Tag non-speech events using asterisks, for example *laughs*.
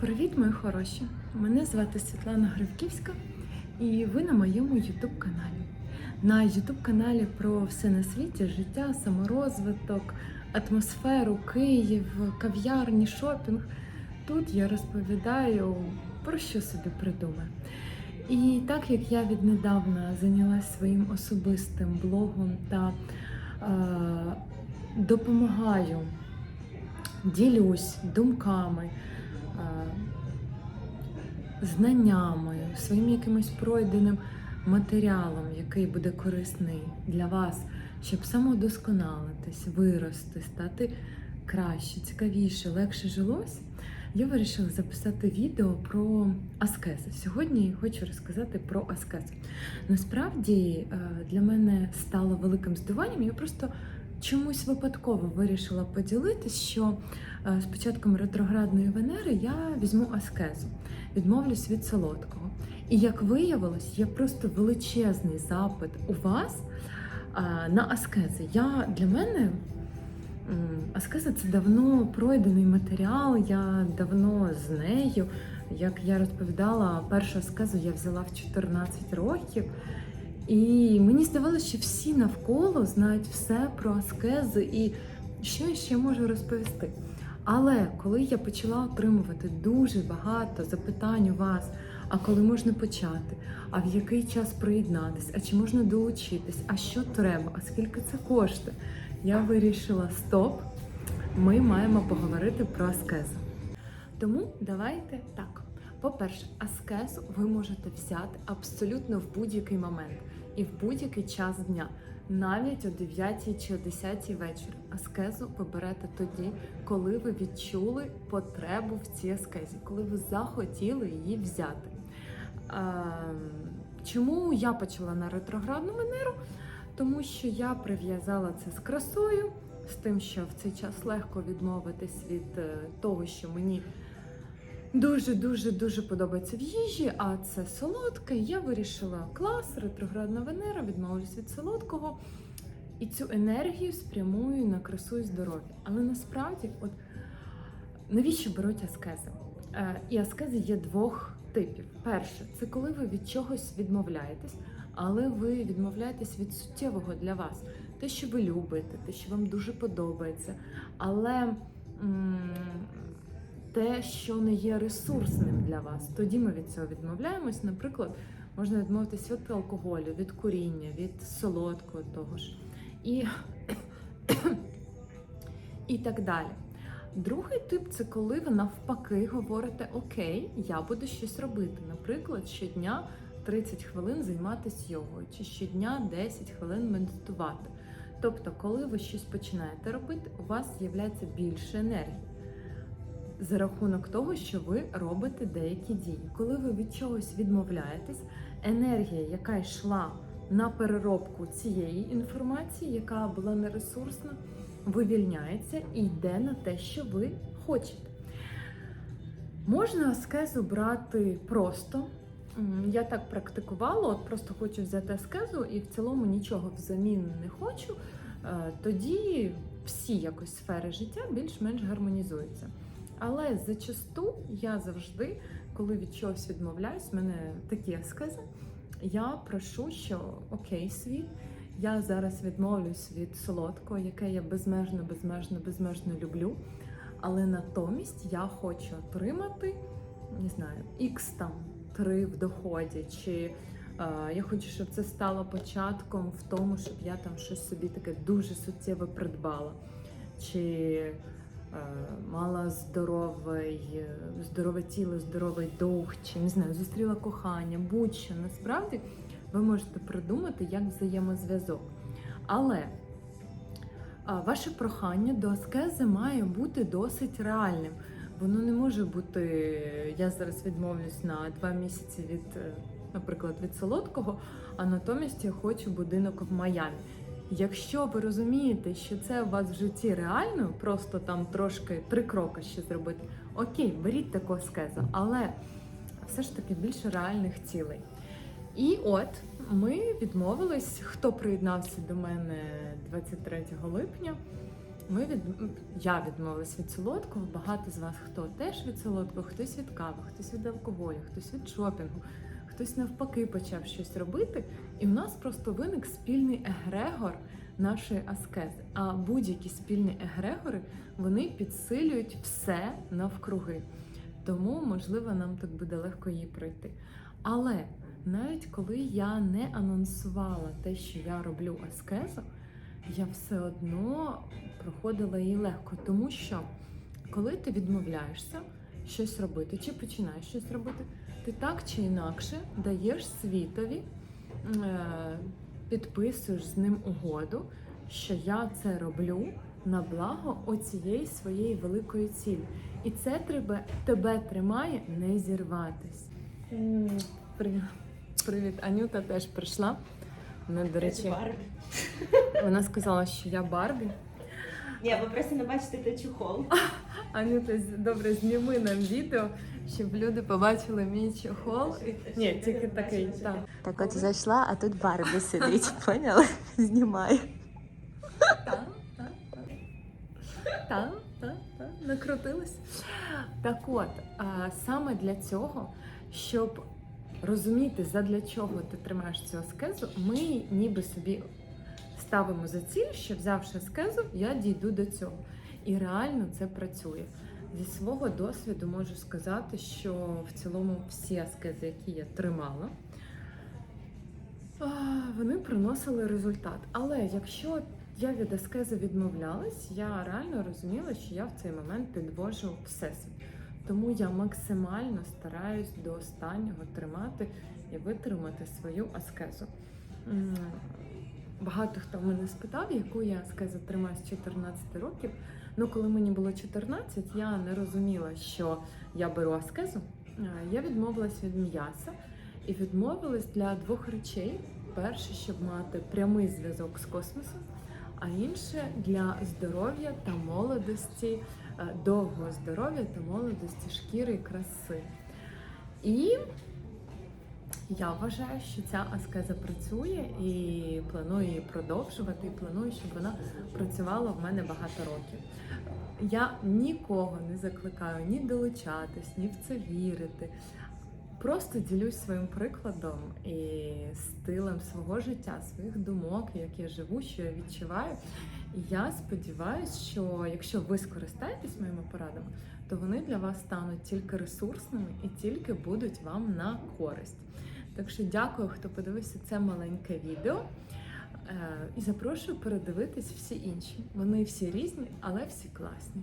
Привіт, мої хороші! Мене звати Світлана Гривківська, і ви на моєму YouTube каналі. На YouTube каналі про все на світі, життя, саморозвиток, атмосферу, Київ, кав'ярні, шопінг. Тут я розповідаю про що собі придумаю. І так як я віднедавна зайнялася своїм особистим блогом та е, допомагаю, ділюсь думками, знаннями, своїм якимось пройденим матеріалом, який буде корисний для вас, щоб самодосконалитись, вирости, стати краще, цікавіше, легше жилось. Я вирішила записати відео про аскези. Сьогодні я хочу розказати про аскези. Насправді е, для мене стало великим здивуванням. Я просто чомусь випадково вирішила поділитись, що е, з початком ретроградної Венери я візьму аскезу, відмовлюсь від солодкого. І як виявилось, є просто величезний запит у вас е, на аскези. Я для мене. Аскеза це давно пройдений матеріал, я давно з нею. Як я розповідала, першу аскезу я взяла в 14 років. І мені здавалося, що всі навколо знають все про аскези і що я ще можу розповісти. Але коли я почала отримувати дуже багато запитань у вас, а коли можна почати, а в який час приєднатись, а чи можна долучитись, а що треба, а скільки це коштує, я вирішила стоп, ми маємо поговорити про аскезу. Тому давайте так. По-перше, аскезу ви можете взяти абсолютно в будь-який момент і в будь-який час дня, навіть о 9 чи о 10 вечора. Аскезу ви берете тоді, коли ви відчули потребу в цій аскезі, коли ви захотіли її взяти. Ем, Чому я почала на ретроградну Венеру? Тому що я прив'язала це з красою, з тим, що в цей час легко відмовитись від е, того, що мені дуже дуже дуже подобається в їжі, а це солодке. Я вирішила клас, ретроградна Венера, відмовлюсь від солодкого. І цю енергію спрямую на красу і здоров'я. Але насправді, от навіщо беруть аскези? Е, і аскези є двох типів. Перше, це коли ви від чогось відмовляєтесь, але ви відмовляєтесь від суттєвого для вас, те, що ви любите, те, що вам дуже подобається, але те, що не є ресурсним для вас, тоді ми від цього відмовляємось. Наприклад, можна відмовитись від алкоголю, від куріння, від солодкого того ж. І, *coughs* і так далі. Другий тип це коли ви навпаки говорите: Окей, я буду щось робити. Наприклад, щодня 30 хвилин займатися йогою, чи щодня 10 хвилин медитувати. Тобто, коли ви щось починаєте робити, у вас з'являється більше енергії за рахунок того, що ви робите деякі дії. Коли ви від чогось відмовляєтесь, енергія, яка йшла на переробку цієї інформації, яка була нересурсна, вивільняється і йде на те, що ви хочете. Можна аскезу брати просто. Я так практикувала, от просто хочу взяти аскезу і в цілому нічого взамін не хочу. Е, Тоді всі якось сфери життя більш-менш гармонізуються. Але зачасту я завжди, коли від чогось відмовляюсь, в мене такі аскези, я прошу, що окей, світ, я зараз відмовлюсь від солодкого, яке я безмежно, безмежно, безмежно люблю. Але натомість я хочу отримати, не знаю, ікс там три в доході, чи е, я хочу, щоб це стало початком в тому, щоб я там щось собі таке дуже суттєве придбала. Чи мала здоровий, е, здорове тіло, здоровий дух, чи не знаю, зустріла кохання, будь-що. Насправді ви можете придумати як взаємозв'язок. Але ваше прохання до аскези має бути досить реальним. Воно не може бути, я зараз відмовлюсь на два місяці від, е, наприклад, від солодкого, а натомість я хочу будинок в Майамі. Якщо ви розумієте, що це у вас в житті реально, просто там трошки три кроки ще зробити, окей, беріть таку аскезу, але все ж таки більше реальних цілей. І от ми відмовились, хто приєднався до мене 23 липня. Ми від я відмовилась від солодкого. Багато з вас хто теж від солодкого, хтось від кави, хтось від алкоголю, хтось від шопінгу, хтось навпаки почав щось робити. І в нас просто виник спільний егрегор нашої аскези. А будь-які спільні егрегори вони підсилюють все навкруги. Тому, можливо, нам так буде легко її пройти. Але навіть коли я не анонсувала те, що я роблю аскезу, я все одно проходила її легко, тому що коли ти відмовляєшся щось робити чи починаєш щось робити, ти так чи інакше даєш світові, е, підписуєш з ним угоду, що я це роблю на благо оцієї своєї великої цілі. І це тебе, тебе тримає не зірватись. Привіт. Привіт, Анюта теж прийшла. Вона, до речі, вона сказала, що я Барбі. Ні, ви просто не бачите те чухол. *laughs* Анюта, добре, зніми нам відео, щоб люди побачили мій чохол. Ні, тільки такий. Так. Так от зайшла, а тут Барбі сидить, *laughs* поняла? Знімає. Так, так, так. Так, так, так, накрутилась. Так от, а, саме для цього, щоб розуміти, задля чого ти тримаєш цю аскезу, ми ніби собі ставимо за ціль, що взявши аскезу, я дійду до цього. І реально це працює. Зі свого досвіду можу сказати, що в цілому всі аскези, які я тримала, вони приносили результат. Але якщо я від аскези відмовлялась, я реально розуміла, що я в цей момент підвожу всесвіт. Тому я максимально стараюсь до останнього тримати і витримати свою аскезу. Багато хто мене спитав, яку я аскезу тримаю з 14 років. Ну, коли мені було 14, я не розуміла, що я беру аскезу. Я відмовилась від м'яса і відмовилась для двох речей: перше, щоб мати прямий зв'язок з космосом, а інше для здоров'я та молодості, е, довгого здоров'я та молодості шкіри і краси. І я вважаю, що ця аскеза працює і планую її продовжувати, і планую, щоб вона працювала в мене багато років. Я нікого не закликаю ні долучатись, ні в це вірити. Просто ділюсь своїм прикладом і стилем свого життя, своїх думок, як я живу, що я відчуваю. І я сподіваюся, що якщо ви скористаєтесь моїми порадами, то вони для вас стануть тільки ресурсними і тільки будуть вам на користь. Так що дякую, хто подивився це маленьке відео. Е, І запрошую передивитись всі інші. Вони всі різні, але всі класні.